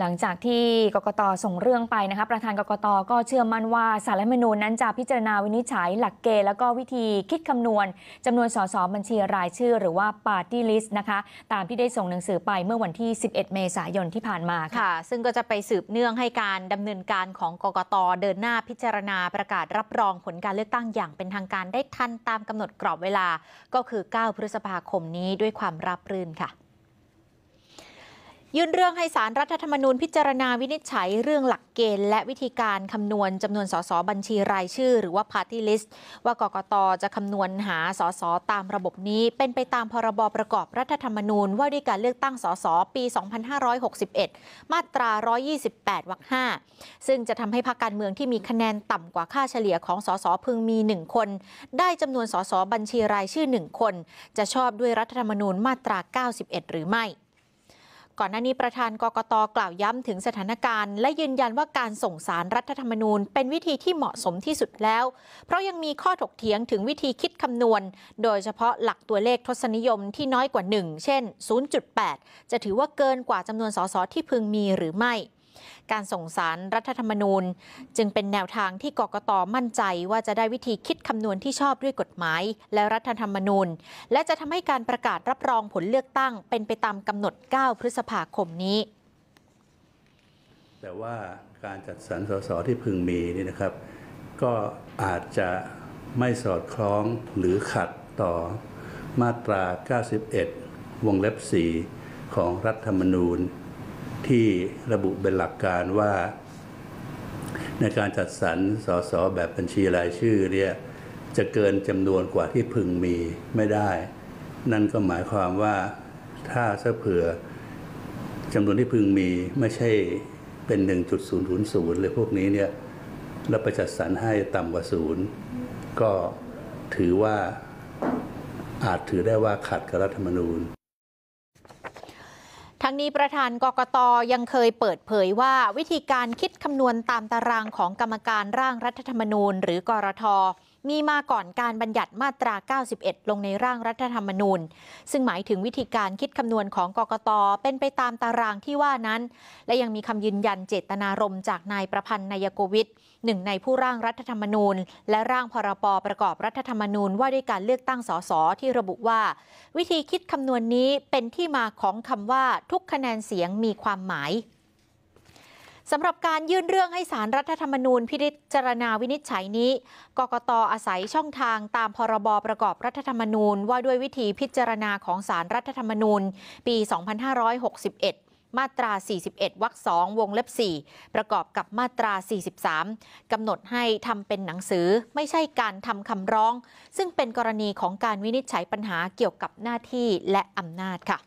หลังจากที่กกตส่งเรื่องไปนะคะประธานกกตก็เชื่อมั่นว่าสารรัฐมนูญนั้นจะพิจารณาวินิจฉัยหลักเกณฑ์แล้วก็วิธีคิดคำนวณจำนวนสสบัญชีรายชื่อ หรือว่า Party List นะคะตามที่ได้ส่งหนังสือไปเมื่อวันที่ 11 เมษายนที่ผ่านมาค่ะค่ะ ซึ่งก็จะไปสืบเนื่องให้การดำเนินการของกกตเดินหน้าพิจารณาประกาศรับรองผลการเลือกตั้งอย่างเป็นทางการได้ทันตามกำหนดกรอบเวลา ก็คือ 9 พฤษภาคมนี้ด้วยความราบรื่นค่ะ ยื่นเรื่องให้สารรัฐธรรมนูญพิจารณาวินิจฉัยเรื่องหลักเกณฑ์ และวิธีการคำนวณจำนวนสสบัญชีรายชื่อ หรือว่า Party List ว่ากกตจะคำนวณหาสสตามระบบนี้ เป็นไปตามพรบประกอบรัฐธรรมนูญ ว่าด้วยการเลือกตั้งสสปี 2561 มาตรา 128 วรรค 5 ซึ่งจะทำให้พรรคการเมืองที่มีคะแนนต่ำกว่าค่าเฉลี่ยของสสพึงมี 1 คน ได้จำนวนสสบัญชีรายชื่อ 1 คน จะชอบด้วยรัฐธรรมนูญมาตรา 91 หรือไม่ ก่อนหน้านี้ประธานกกตกล่าวย้ำถึงสถานการณ์ และยืนยันว่าการส่งสารรัฐธรรมนูญ เป็นวิธีที่เหมาะสมที่สุดแล้ว เพราะยังมีข้อถกเถียงถึงวิธีคิดคำนวณ โดยเฉพาะหลักตัวเลขทศนิยมที่น้อยกว่า 1 เช่น 0.8 จะถือว่าเกินกว่าจำนวนสสที่พึงมีหรือไม่ การส่งสารรัฐธรรมนูญ จึงเป็นแนวทางที่กกตมั่นใจว่าจะได้วิธีคิดคำนวณที่ชอบด้วยกฎหมาย และรัฐธรรมนูญ และจะทำให้การประกาศรับรองผลเลือกตั้ง เป็นไปตามกำหนด 9 พฤษภาคมนี้ แต่ว่าการจัดสรรสสที่พึงมีนี่นะครับ ก็อาจจะไม่สอดคล้องหรือขัดต่อมาตรา 91 วงเล็บ 4 ของรัฐธรรมนูญ ที่ระบุเป็นหลักการว่า ในการจัดสรรสสแบบบัญชีรายชื่อเนี่ยจะเกินจำนวนกว่าที่พึงมีไม่ได้ นั่นก็หมายความว่าถ้าซะเผื่อจำนวนที่พึงมีไม่ใช่เป็น 1.000เลยพวกนี้เนี่ยแล้วไปจัดสรรให้ต่ำกว่าศูนย์ก็ถือว่าอาจถือได้ว่าขัดกับรัฐธรรมนูญ ทั้งนี้ประธานกกตยังเคยเปิดเผยว่าวิธีการคิดคำนวณตามตารางของกรรมการร่างรัฐธรรมนูญ หรือกรท มีมาก่อนการบัญญัติมาตรา 91 ลงในร่างรัฐธรรมนูญ ซึ่งหมายถึงวิธีการคิดคำนวณของกกตเป็นไปตามตารางที่ว่านั้น และยังมีคำยืนยันเจตนารมณ์จากนายประพันธ์นายโกวิทหนึ่งในผู้ร่างรัฐธรรมนูญ และร่างพรปประกอบรัฐธรรมนูญว่าด้วยการเลือกตั้งสสที่ระบุว่า วิธีคิดคำนวณนี้เป็นที่มาของคำว่าทุกคะแนนเสียงมีความหมาย สำหรับการยื่นเรื่องให้สารรัฐธรรมนูญพิจารณาวินิจฉัยนี้ กกตอาศัยช่องทางตามพรบประกอบรัฐธรรมนูญ ว่าด้วยวิธีพิจารณาของสารรัฐธรรมนูญ ปี 2561 มาตรา 41 วรรค2วงเล็บ 4 ประกอบกับมาตรา 43 กำหนดให้ทำเป็นหนังสือไม่ใช่การทำคำร้อง ซึ่งเป็นกรณีของการวินิจฉัยปัญหาเกี่ยวกับหน้าที่และอำนาจค่ะ